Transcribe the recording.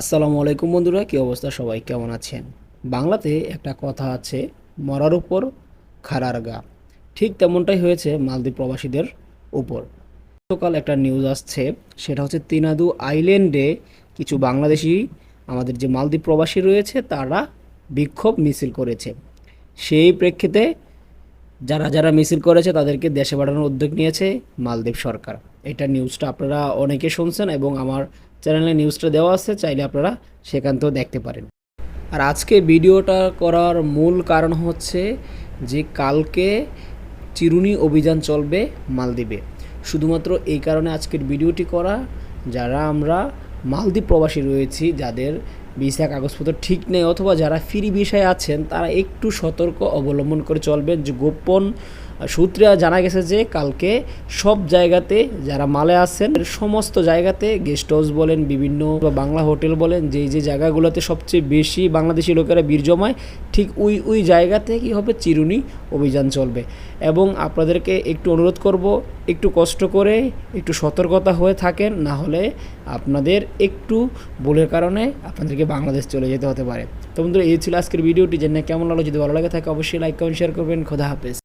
আসসালামু আলাইকুম বন্ধুরা, কী অবস্থা সবাই? কেমন আছেন? বাংলাতে একটা কথা আছে, মরার উপর খারার গা। ঠিক তেমনটাই হয়েছে মালদ্বীপ প্রবাসীদের উপর। গতকাল একটা নিউজ আসছে, সেটা হচ্ছে তিনাদু আইল্যান্ডে কিছু বাংলাদেশি, আমাদের যে মালদ্বীপ প্রবাসী রয়েছে, তারা বিক্ষোভ মিছিল করেছে। সেই প্রেক্ষিতে যারা যারা মিছিল করেছে, তাদেরকে দেশে পাঠানোর উদ্যোগ নিয়েছে মালদ্বীপ সরকার। এটা নিউজটা আপনারা অনেকে শুনছেন এবং আমার চ্যানেলে নিউজটা দেওয়া আছে, চাইলে আপনারা সেখান থেকেও দেখতে পারেন। আর আজকে ভিডিওটা করার মূল কারণ হচ্ছে যে কালকে চিরুনি অভিযান চলবে মালদ্বীপে। শুধুমাত্র এই কারণে আজকের ভিডিওটি করা, যারা আমরা মালদ্বীপ প্রবাসী রয়েছি, যাদের ভিসা কাগজপত্র ঠিক নেই অথবা যারা ফ্রি ভিসায় আছেন, তারা একটু সতর্ক অবলম্বন করে চলবেন যে গোপন সূত্রে জানা গেছে যে কালকে সব জায়গাতে যারা মালে আছেন, সমস্ত জায়গাতে গেস্ট হাউস বলেন, বিভিন্ন বাংলা হোটেল বলেন, যেই যে জায়গাগুলোতে সবচেয়ে বেশি বাংলাদেশি লোকেরা ভিড় জমায়, ঠিক ওই ওই জায়গাতে কী হবে চিরুনি অভিযান চলবে। এবং আপনাদেরকে একটু অনুরোধ করব, একটু কষ্ট করে একটু সতর্কতা হয়ে থাকেন, না হলে আপনাদের একটু ভুলের কারণে আপনাদেরকে বাংলাদেশ চলে যেতে হতে পারে। তো বন্ধুরা, এই ছিল আজকের ভিডিওটি। জেনে কেমন লাগল, যদি ভালো লাগে থাকে অবশ্যই লাইক কমেন্ট শেয়ার করবেন। খোদা হাফেজ।